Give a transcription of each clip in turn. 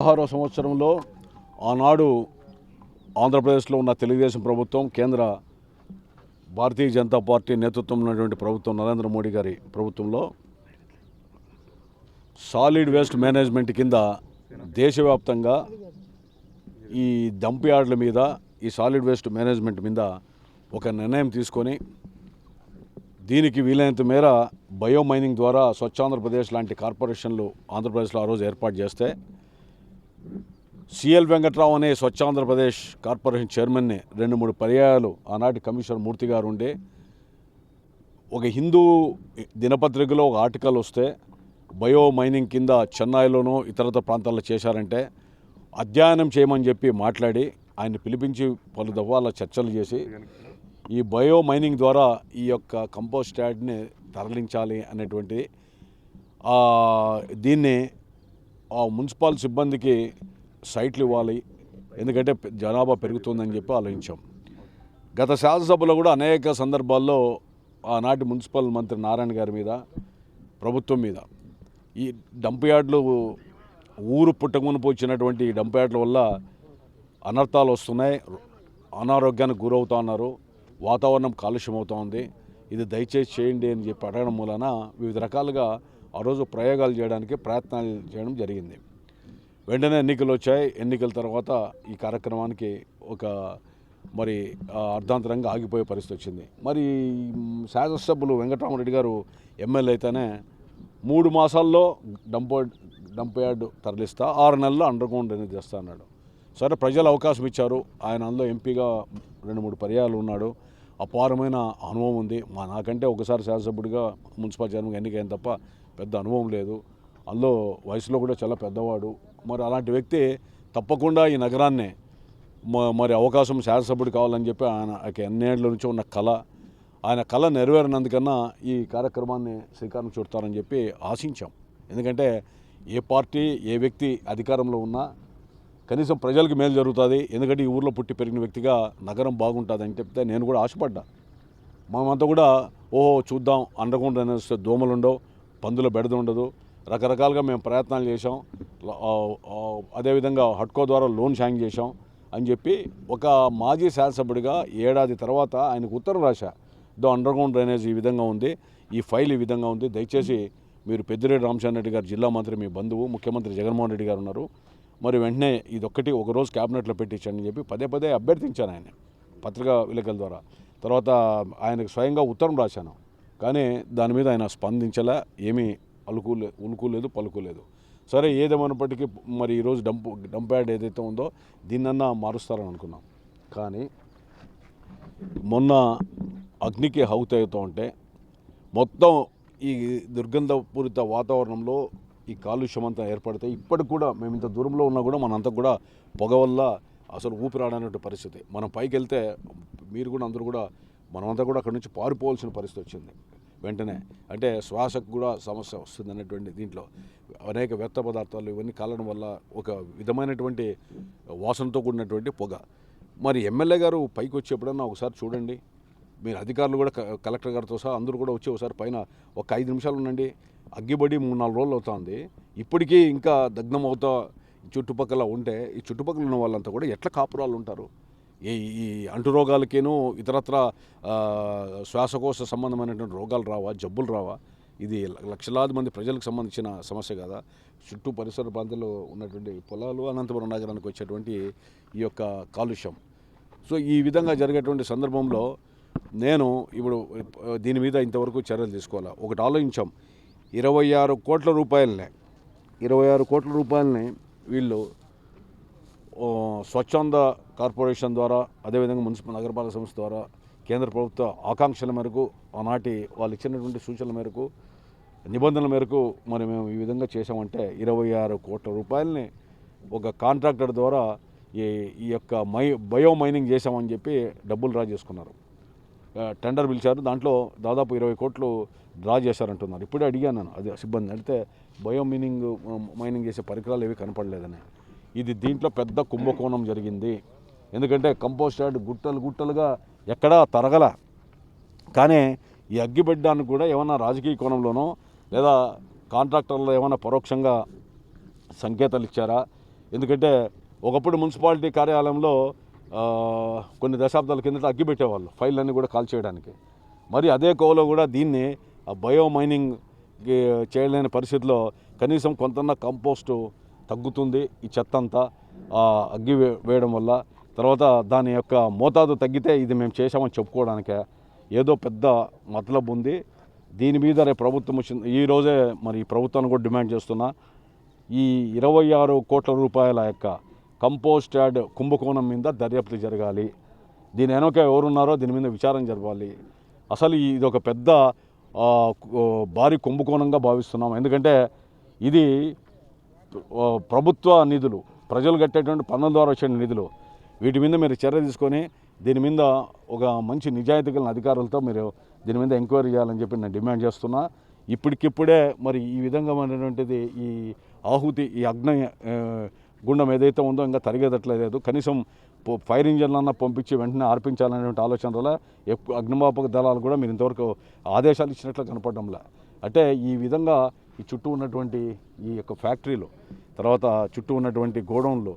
పదహారో సంవత్సరంలో ఆనాడు ఆంధ్రప్రదేశ్లో ఉన్న తెలుగుదేశం ప్రభుత్వం కేంద్ర భారతీయ జనతా పార్టీ నేతృత్వంలో ఉన్నటువంటి ప్రభుత్వం నరేంద్ర మోడీ గారి ప్రభుత్వంలో సాలిడ్ వేస్ట్ మేనేజ్మెంట్ కింద దేశవ్యాప్తంగా ఈ దంపయార్డుల యార్డ్ల మీద ఈ సాలిడ్ వేస్ట్ మేనేజ్మెంట్ మీద ఒక నిర్ణయం తీసుకొని దీనికి వీలైనంత మేర బయో మైనింగ్ ద్వారా స్వచ్ఛాంధ్రప్రదేశ్ లాంటి కార్పొరేషన్లు ఆంధ్రప్రదేశ్లో ఆ రోజు ఏర్పాటు చేస్తే సిఎల్ వెంకట్రావు అనే స్వచ్ఛాంధ్రప్రదేశ్ కార్పొరేషన్ చైర్మన్ని రెండు మూడు పర్యాయాలు ఆనాటి కమిషనర్ మూర్తి గారు ఉండి. ఒక హిందూ దినపత్రికలో ఒక ఆర్టికల్ వస్తే బయో మైనింగ్ కింద చెన్నైలోనూ ఇతరత ప్రాంతాల్లో చేశారంటే అధ్యయనం చేయమని చెప్పి మాట్లాడి ఆయన పిలిపించి పలు దవ్వాల చర్చలు చేసి ఈ బయో మైనింగ్ ద్వారా ఈ యొక్క కంపోస్ట్ యాడ్ని తరలించాలి అనేటువంటి దీన్ని ఆ మున్సిపల్ సిబ్బందికి సైట్లు ఇవ్వాలి. ఎందుకంటే జనాభా పెరుగుతుందని చెప్పి ఆలోచించాం. గత శాసనసభలో కూడా అనేక సందర్భాల్లో ఆనాటి మున్సిపల్ మంత్రి నారాయణ గారి మీద ప్రభుత్వం మీద ఈ డంప్ యార్డ్లు ఊరు పుట్టకమునుపు వచ్చినటువంటి ఈ డంప్ యార్డ్ల వల్ల అనర్థాలు వస్తున్నాయి. అనారోగ్యానికి గురవుతా ఉన్నారు. వాతావరణం కాలుష్యం అవుతూ ఉంది. ఇది దయచేసి చేయండి అని చెప్పి అడగడం మూలన వివిధ రకాలుగా ఆ రోజు ప్రయోగాలు చేయడానికి ప్రయత్నాలు చేయడం జరిగింది. వెంటనే ఎన్నికలు వచ్చాయి. ఎన్నికల తర్వాత ఈ కార్యక్రమానికి ఒక మరి అర్ధాంతరంగా ఆగిపోయే పరిస్థితి వచ్చింది. మరి శాసనసభ్యులు వెంకటరామరెడ్డి గారు ఎమ్మెల్యే అయితేనే మూడు మాసాల్లో డంపో డంప్ యార్డ్ తరలిస్తా ఆరు నెలల్లో అండర్ గ్రౌండ్ అనేది చేస్తా అన్నాడు. సరే ప్రజలు అవకాశం ఇచ్చారు. ఆయన అందులో ఎంపీగా రెండు మూడు పర్యాలు ఉన్నాడు. అపారమైన అనుభవం ఉంది. మా నాకంటే ఒకసారి శాసనసభ్యుడిగా మున్సిపల్ చైర్మన్గా ఎన్నికైన తప్ప పెద్ద అనుభవం లేదు. అందులో వయసులో కూడా చాలా పెద్దవాడు. మరి అలాంటి వ్యక్తి తప్పకుండా ఈ నగరాన్ని మరి అవకాశం శాసనసభ్యుడు కావాలని చెప్పి ఆయన ఆయనకి ఎన్నేళ్ళ నుంచి ఉన్న కళ. ఆయన కళ నెరవేరినందుకన్నా ఈ కార్యక్రమాన్ని శ్రీకారం చుడతారని చెప్పి ఆశించాం. ఎందుకంటే ఏ పార్టీ ఏ వ్యక్తి అధికారంలో ఉన్నా కనీసం ప్రజలకు మేలు జరుగుతుంది. ఎందుకంటే ఈ ఊర్లో పుట్టి పెరిగిన వ్యక్తిగా నగరం బాగుంటుంది అని చెప్తే నేను కూడా ఆశపడ్డా. మనమంతా కూడా ఓహో చూద్దాం అండకుండా అనేస్తే దోమలు పందుల బెడద ఉండదు. రకరకాలుగా మేము ప్రయత్నాలు చేసాం అదేవిధంగా హట్కో ద్వారా లోన్ శాంక్ చేసాం అని చెప్పి ఒక మాజీ శాసనసభ్యుడిగా ఏడాది తర్వాత ఆయనకు ఉత్తరం రాశా. దో అండర్గ్రౌండ్ డ్రైనేజ్ ఈ విధంగా ఉంది. ఈ ఫైల్ ఈ విధంగా ఉంది. దయచేసి మీరు పెద్దిరెడ్డి రామచంద్ర రెడ్డి గారు జిల్లా మంత్రి మీ బంధువు ముఖ్యమంత్రి జగన్మోహన్ రెడ్డి గారు ఉన్నారు. మరి వెంటనే ఇదొక్కటి ఒకరోజు క్యాబినెట్లో పెట్టించండి అని చెప్పి పదే పదే అభ్యర్థించాను ఆయన పత్రికా విలేకరుల ద్వారా. తర్వాత ఆయనకు స్వయంగా ఉత్తరం రాశాను. కానీ దాని మీద ఆయన స్పందించలా ఏమీ అలుకులే ఉలుకులేదు పలుకులేదు. సరే ఏదేమైనప్పటికీ మరి ఈరోజు డంప్ డంప్ యార్డ్ ఏదైతే ఉందో దీన్నన్నా మారుస్తారని అనుకున్నాం. కానీ మొన్న అగ్నికి హౌత్ అవుతూ ఉంటే మొత్తం ఈ దుర్గంధపూరిత వాతావరణంలో ఈ కాలుష్యం అంతా ఏర్పడితే ఇప్పటికి కూడా మేము ఇంత దూరంలో ఉన్నా కూడా మనంతా కూడా పొగ వల్ల అసలు ఊపిరాడనటువంటి పరిస్థితి. మనం పైకి వెళ్తే మీరు కూడా అందరూ కూడా మనమంతా కూడా అక్కడి నుంచి పారిపోవాల్సిన పరిస్థితి వచ్చింది. వెంటనే అంటే శ్వాసకు కూడా సమస్య వస్తుంది అనేటువంటి దీంట్లో. అనేక వ్యర్థ పదార్థాలు ఇవన్నీ కాలడం వల్ల ఒక విధమైనటువంటి వాసనతో కూడినటువంటి పొగ. మరి ఎమ్మెల్యే గారు పైకి వచ్చి ఎప్పుడన్నా ఒకసారి చూడండి. మీరు అధికారులు కూడా క- కలెక్టర్ గారితో సహా అందరూ కూడా వచ్చి ఒకసారి పైన ఒక ఐదు నిమిషాలు ఉండండి. అగ్గిబడి మూడు నాలుగు రోజులు అవుతుంది. ఇప్పటికీ ఇంకా దగ్నం అవుతా చుట్టుపక్కల ఉంటే ఈ చుట్టుపక్కల ఉన్న వాళ్ళంతా కూడా ఎట్లా కాపురాలు ఉంటారు? ఈ ఈ అంటు రోగాలకేను ఇతరత్ర శ్వాసకోశ సంబంధమైనటువంటి రోగాలు రావా జబ్బులు రావా ఇది ల- లక్షలాది మంది ప్రజలకు సంబంధించిన సమస్య కదా. చుట్టూ పరిసర ప్రాంతాల్లో ఉన్నటువంటి పొలాలు అనంతపురం నగరానికి వచ్చేటువంటి ఈ యొక్క కాలుష్యం. సో ఈ విధంగా జరిగేటువంటి సందర్భంలో నేను ఇప్పుడు దీని మీద ఇంతవరకు చర్యలు తీసుకోవాలా? ఒకటి ఆలోచించాం. ఇరవై ఆరు కోట్ల రూపాయలనే ఇరవై ఆరు కోట్ల రూపాయలని వీళ్ళు స్వచ్ఛంద కార్పొరేషన్ ద్వారా అదేవిధంగా మున్సిపల్ నగరపాలక సంస్థ ద్వారా కేంద్ర ప్రభుత్వ ఆకాంక్షల మేరకు ఆనాటి వాళ్ళు ఇచ్చినటువంటి సూచనల మేరకు నిబంధనల మేరకు మరి మేము ఈ విధంగా చేసామంటే ఇరవై ఆరు కోట్ల రూపాయలని ఒక కాంట్రాక్టర్ ద్వారా ఈ ఈ యొక్క మై బయో మైనింగ్ చేసామని చెప్పి డబ్బులు డ్రా చేసుకున్నారు. టెండర్ పిలిచారు. దాంట్లో దాదాపు ఇరవై కోట్లు డ్రా చేశారంటున్నారు. ఇప్పుడే అడిగాను నేను. సిబ్బంది అడిగితే బయో మైనింగ్ మైనింగ్ చేసే పరికరాలు ఏవి కనపడలేదని. ఇది దీంట్లో పెద్ద కుంభకోణం జరిగింది. ఎందుకంటే కంపోస్ట్ యార్డ్ గుట్టలు గుట్టలుగా ఎక్కడా తరగల. కానీ ఈ అగ్గిబెడ్డానికి కూడా ఏమైనా రాజకీయ కోణంలోనో లేదా కాంట్రాక్టర్లు ఏమైనా పరోక్షంగా సంకేతాలు ఇచ్చారా? ఎందుకంటే ఒకప్పుడు మున్సిపాలిటీ కార్యాలయంలో కొన్ని దశాబ్దాల కిందట అగ్గిపెట్టేవాళ్ళు ఫైళ్ళన్నీ కూడా కాల్ చేయడానికి మరి అదే కోవలో కూడా దీన్ని ఆ బయో మైనింగ్ చేయలేని పరిస్థితిలో కనీసం కొంత కంపోస్టు తగ్గుతుంది. ఈ చెత్త అంతా అగ్గి వే- వేయడం వల్ల తర్వాత దాని యొక్క మోతాదు తగ్గితే ఇది మేము చేసామని చెప్పుకోవడానికే ఏదో పెద్ద మతలబు ఉంది. దీని మీద రేపు ప్రభుత్వం వచ్చింది. ఈ రోజే మరి ఈ ప్రభుత్వాన్ని కూడా డిమాండ్ చేస్తున్నా. ఈ ఇరవై ఆరు కోట్ల రూపాయల యొక్క కంపోస్ట్ యాడ్ కుంభకోణం మీద దర్యాప్తు జరగాలి. దీని వెనక ఎవరున్నారో దీని మీద విచారం జరపాలి అసలు ఇది ఒక పెద్ద భారీ కుంభకోణంగా భావిస్తున్నాం. ఎందుకంటే ఇది ప్రభుత్వ నిధులు ప్రజలు కట్టేటువంటి పన్నుల ద్వారా వచ్చే నిధులు వీటి మీద మీరు చర్య తీసుకొని దీని మీద ఒక మంచి నిజాయితీ కలిగిన అధికారులతో మీరు దీని మీద ఎంక్వైరీ చేయాలని చెప్పి నేను డిమాండ్ చేస్తున్నా. ఇప్పటికిప్పుడే మరి ఈ విధంగా అనేటువంటిది ఈ ఆహుతి ఈ అగ్ని గుండం ఏదైతే ఉందో ఇంకా తరిగేదట్లేదు. కనీసం ఫైర్ ఇంజన్లన్నా పంపించి వెంటనే ఆర్పించాలనేటువంటి ఆలోచన వల్ల అగ్నిమాపక దళాలు కూడా మీరు ఇంతవరకు ఆదేశాలు ఇచ్చినట్లు కనపడడంలే. అంటే ఈ విధంగా ఈ చుట్టూ ఉన్నటువంటి ఈ యొక్క ఫ్యాక్టరీలు తర్వాత చుట్టూ ఉన్నటువంటి గోడౌన్లు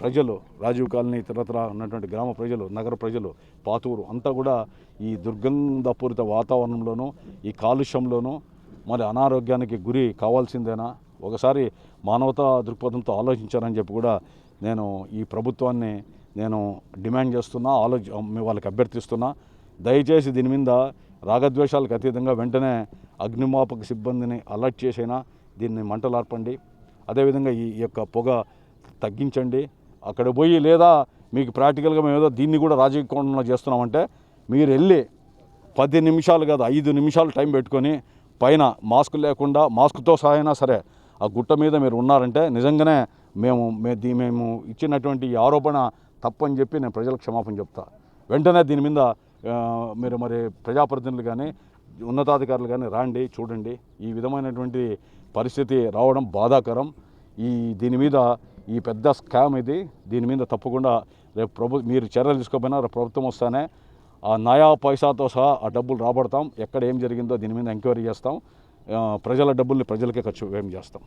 ప్రజలు రాజీవ్ కాలనీ ఇతరత్ర ఉన్నటువంటి గ్రామ ప్రజలు నగర ప్రజలు పాతూరు అంతా కూడా ఈ దుర్గంధపూరిత వాతావరణంలోనూ ఈ కాలుష్యంలోనూ మరి అనారోగ్యానికి గురి కావాల్సిందేనా? ఒకసారి మానవతా దృక్పథంతో ఆలోచించారని చెప్పి కూడా నేను ఈ ప్రభుత్వాన్ని నేను డిమాండ్ చేస్తున్నా ఆలోచ వాళ్ళకి అభ్యర్థిస్తున్నా. దయచేసి దీని మీద రాగద్వేషాలకు అతీతంగా వెంటనే అగ్నిమాపక సిబ్బందిని అలర్ట్ చేసైనా దీన్ని మంటలార్పండి. అదేవిధంగా ఈ యొక్క పొగ తగ్గించండి. అక్కడ పోయి లేదా మీకు ప్రాక్టికల్గా మేము ఏదో దీన్ని కూడా రాజకీయ కోణంలో చేస్తున్నామంటే మీరు వెళ్ళి పది నిమిషాలు కాదు ఐదు నిమిషాలు టైం పెట్టుకొని పైన మాస్క్ లేకుండా మాస్క్తో సహా అయినా సరే ఆ గుట్ట మీద మీరు ఉన్నారంటే నిజంగానే మేము మే- దీ- మేము ఇచ్చినటువంటి ఈ ఆరోపణ తప్పని చెప్పి నేను ప్రజలకు క్షమాపణ చెప్తా. వెంటనే దీని మీద మీరు మరి ప్రజాప్రతినిధులు కానీ ఉన్నతాధికారులు కానీ రాండి చూడండి. ఈ విధమైనటువంటి పరిస్థితి రావడం బాధాకరం. ఈ దీని మీద ఈ పెద్ద స్కామ్ ఇది. దీని మీద తప్పకుండా రేపు ప్రభు మీరు చర్యలు తీసుకోకపోయినా రేపు ప్రభుత్వం వస్తానే ఆ నయా పైసాతో సహా ఆ డబ్బులు రాబడతాం. ఎక్కడ ఏం జరిగిందో దీని మీద ఎంక్వైరీ చేస్తాం. ప్రజల డబ్బుల్ని ప్రజలకే ఖర్చు ఏం చేస్తాం.